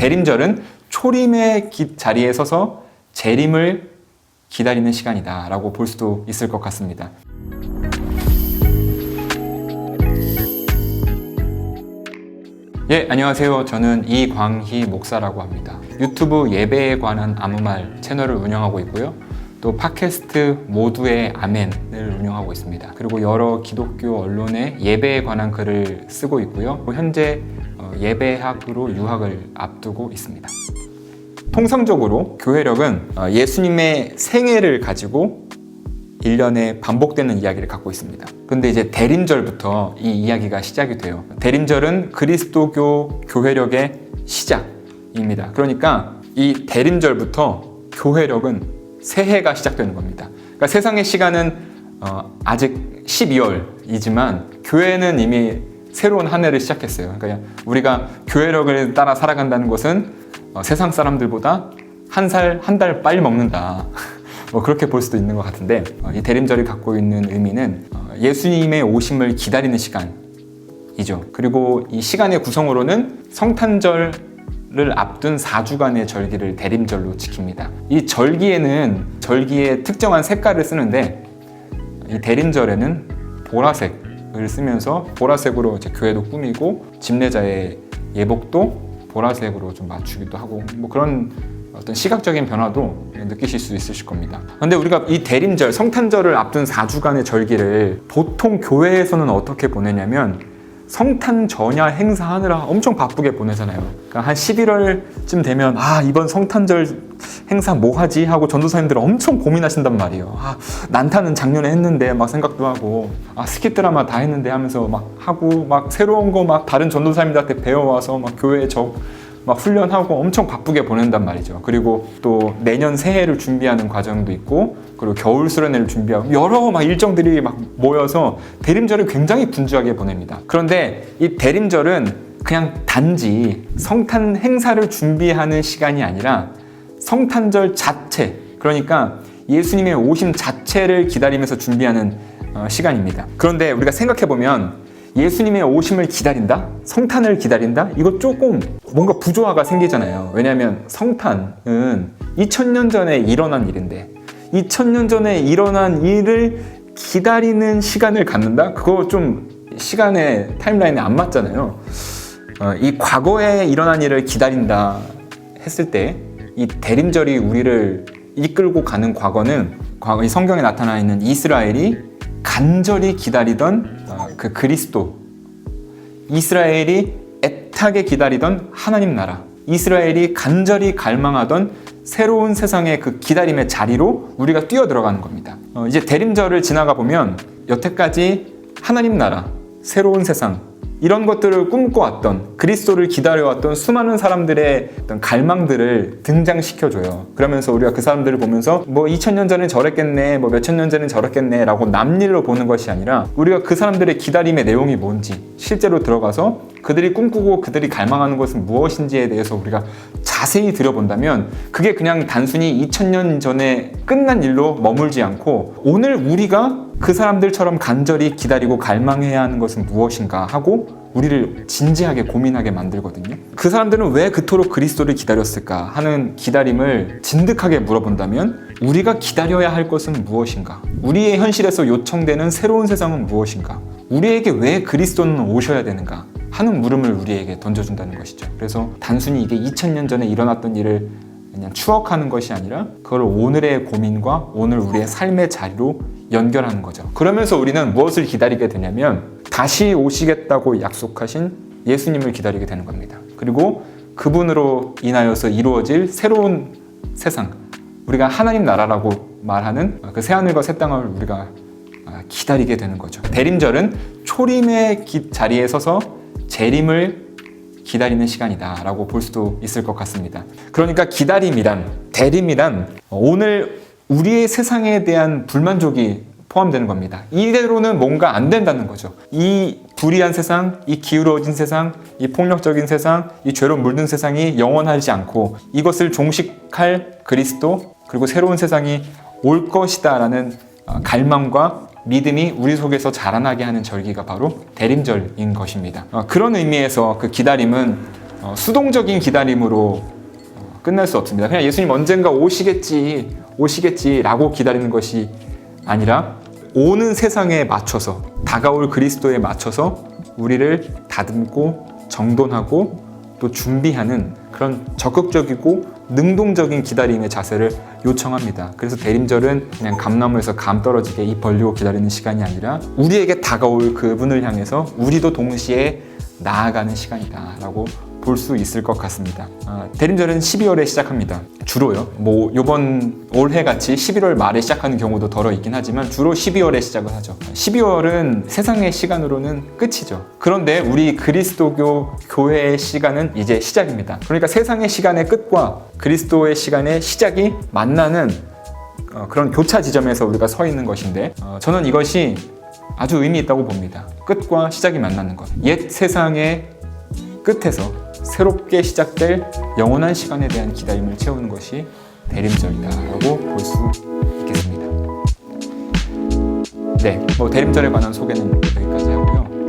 대림절은 초림의 기- 자리에 서서 재림을 기다리는 시간이다라고 볼 수도 있을 것 같습니다. 예, 안녕하세요. 저는 이광희 목사라고 합니다. 유튜브 예배에 관한 아무 말 채널을 운영하고 있고요. 또 팟캐스트 모두의 아멘을 운영하고 있습니다. 그리고 여러 기독교 언론에 예배에 관한 글을 쓰고 있고요. 현재 어, 예배학으로 유학을 앞두고 있습니다. 통상적으로 교회력은 어, 예수님의 생애를 가지고 1년에 반복되는 이야기를 갖고 있습니다. 근데 이제 대림절부터 이 이야기가 시작이 돼요. 대림절은 그리스도교 교회력의 시작입니다. 그러니까 이 대림절부터 교회력은 새해가 시작되는 겁니다. 그러니까 세상의 시간은 어, 아직 12월이지만 교회는 이미 새로운 한 해를 시작했어요. 그러니까 우리가 교회력을 따라 살아간다는 것은 어, 세상 사람들보다 한 살, 한 달 빨리 먹는다. 뭐 그렇게 볼 수도 있는 것 같은데 어, 이 대림절이 갖고 있는 의미는 어, 예수님의 오심을 기다리는 시간이죠. 그리고 이 시간의 구성으로는 성탄절을 앞둔 4주간의 절기를 대림절로 지킵니다. 이 절기에는 절기의 특정한 색깔을 쓰는데 이 대림절에는 보라색 을 쓰면서 보라색으로 이제 교회도 꾸미고 집례자의 예복도 보라색으로 좀 맞추기도 하고 뭐 그런 어떤 시각적인 변화도 느끼실 수 있으실 겁니다. 근데 우리가 이 대림절, 성탄절을 앞둔 4주간의 절기를 보통 교회에서는 어떻게 보내냐면 성탄 전야 행사하느라 엄청 바쁘게 보내잖아요. 그러니까 한 11월쯤 되면 아 이번 성탄절 행사 뭐 하지 하고 전도사님들 엄청 고민하신단 말이에요. 아 난타는 작년에 했는데 막 생각도 하고 아 스키 드라마 다 했는데 하면서 막 하고 막 새로운 거 막 다른 전도사님들한테 배워와서 막 교회에 적 막 훈련하고 엄청 바쁘게 보낸단 말이죠. 그리고 또 내년 새해를 준비하는 과정도 있고, 그리고 겨울 수련회를 준비하고 여러 막 일정들이 막 모여서 대림절을 굉장히 분주하게 보냅니다. 그런데 이 대림절은 그냥 단지 성탄 행사를 준비하는 시간이 아니라 성탄절 자체, 그러니까 예수님의 오심 자체를 기다리면서 준비하는 어, 시간입니다. 그런데 우리가 생각해 보면 예수님의 오심을 기다린다? 성탄을 기다린다? 이거 조금 뭔가 부조화가 생기잖아요. 왜냐하면 성탄은 2000년 전에 일어난 일인데 2000년 전에 일어난 일을 기다리는 시간을 갖는다? 그거 좀 시간의 타임라인에 안 맞잖아요. 어, 이 과거에 일어난 일을 기다린다 했을 때 이 대림절이 우리를 이끌고 가는 과거는 과거 이 성경에 나타나 있는 이스라엘이 간절히 기다리던 어, 그 그리스도 이스라엘이 애타게 기다리던 하나님 나라 이스라엘이 간절히 갈망하던 새로운 세상의 그 기다림의 자리로 우리가 뛰어 들어가는 겁니다. 어, 이제 대림절을 지나가 보면 여태까지 하나님 나라 새로운 세상 이런 것들을 꿈꿔왔던 그리스도를 기다려왔던 수많은 사람들의 어떤 갈망들을 등장시켜줘요. 그러면서 우리가 그 사람들을 보면서 뭐 2000년 전에 저랬겠네, 뭐 몇천 년 전에 저랬겠네 라고 남일로 보는 것이 아니라 우리가 그 사람들의 기다림의 내용이 뭔지 실제로 들어가서 그들이 꿈꾸고 그들이 갈망하는 것은 무엇인지에 대해서 우리가 자세히 들여본다면 그게 그냥 단순히 2000년 전에 끝난 일로 머물지 않고 오늘 우리가 그 사람들처럼 간절히 기다리고 갈망해야 하는 것은 무엇인가 하고 우리를 진지하게 고민하게 만들거든요. 그 사람들은 왜 그토록 그리스도를 기다렸을까 하는 기다림을 진득하게 물어본다면 우리가 기다려야 할 것은 무엇인가? 우리의 현실에서 요청되는 새로운 세상은 무엇인가? 우리에게 왜 그리스도는 오셔야 되는가? 하는 물음을 우리에게 던져준다는 것이죠. 그래서 단순히 이게 2000년 전에 일어났던 일을 그냥 추억하는 것이 아니라 그걸 오늘의 고민과 오늘 우리의 삶의 자리로 연결하는 거죠. 그러면서 우리는 무엇을 기다리게 되냐면 다시 오시겠다고 약속하신 예수님을 기다리게 되는 겁니다. 그리고 그분으로 인하여서 이루어질 새로운 세상, 우리가 하나님 나라라고 말하는 그 새하늘과 새 땅을 우리가 기다리게 되는 거죠. 대림절은 초림의 기- 자리에 서서 재림을 기다리는 시간이다라고 볼 수도 있을 것 같습니다. 그러니까 기다림이란 대림이란 오늘 우리의 세상에 대한 불만족이 포함되는 겁니다. 이대로는 뭔가 안 된다는 거죠. 이 불의한 세상, 이 기울어진 세상, 이 폭력적인 세상, 이 죄로 물든 세상이 영원하지 않고 이것을 종식할 그리스도 그리고 새로운 세상이 올 것이다라는 어, 갈망과 믿음이 우리 속에서 자라나게 하는 절기가 바로 대림절인 것입니다. 어, 그런 의미에서 그 기다림은 어, 수동적인 기다림으로 어, 끝날 수 없습니다. 그냥 예수님 언젠가 오시겠지, 오시겠지라고 기다리는 것이 아니라 오는 세상에 맞춰서 다가올 그리스도에 맞춰서 우리를 다듬고 정돈하고 또 준비하는 그런 적극적이고 능동적인 기다림의 자세를 요청합니다. 그래서 대림절은 그냥 감나무에서 감 떨어지게 입 벌리고 기다리는 시간이 아니라 우리에게 다가올 그분을 향해서 우리도 동시에 나아가는 시간이다라고 볼 수 있을 것 같습니다. 아, 대림절은 12월에 시작합니다. 주로요. 뭐 이번 올해 같이 11월 말에 시작하는 경우도 덜어 있긴 하지만 주로 12월에 시작을 하죠. 12월은 세상의 시간으로는 끝이죠. 그런데 우리 그리스도교 교회의 시간은 이제 시작입니다. 그러니까 세상의 시간의 끝과 그리스도의 시간의 시작이 만나는 어, 그런 교차 지점에서 우리가 서 있는 것인데 어, 저는 이것이 아주 의미 있다고 봅니다. 끝과 시작이 만나는 것. 옛 세상의 끝에서 새롭게 시작될 영원한 시간에 대한 기다림을 채우는 것이 대림절이다라고 볼 수 있겠습니다. 네, 뭐 대림절에 관한 소개는 여기까지 하고요.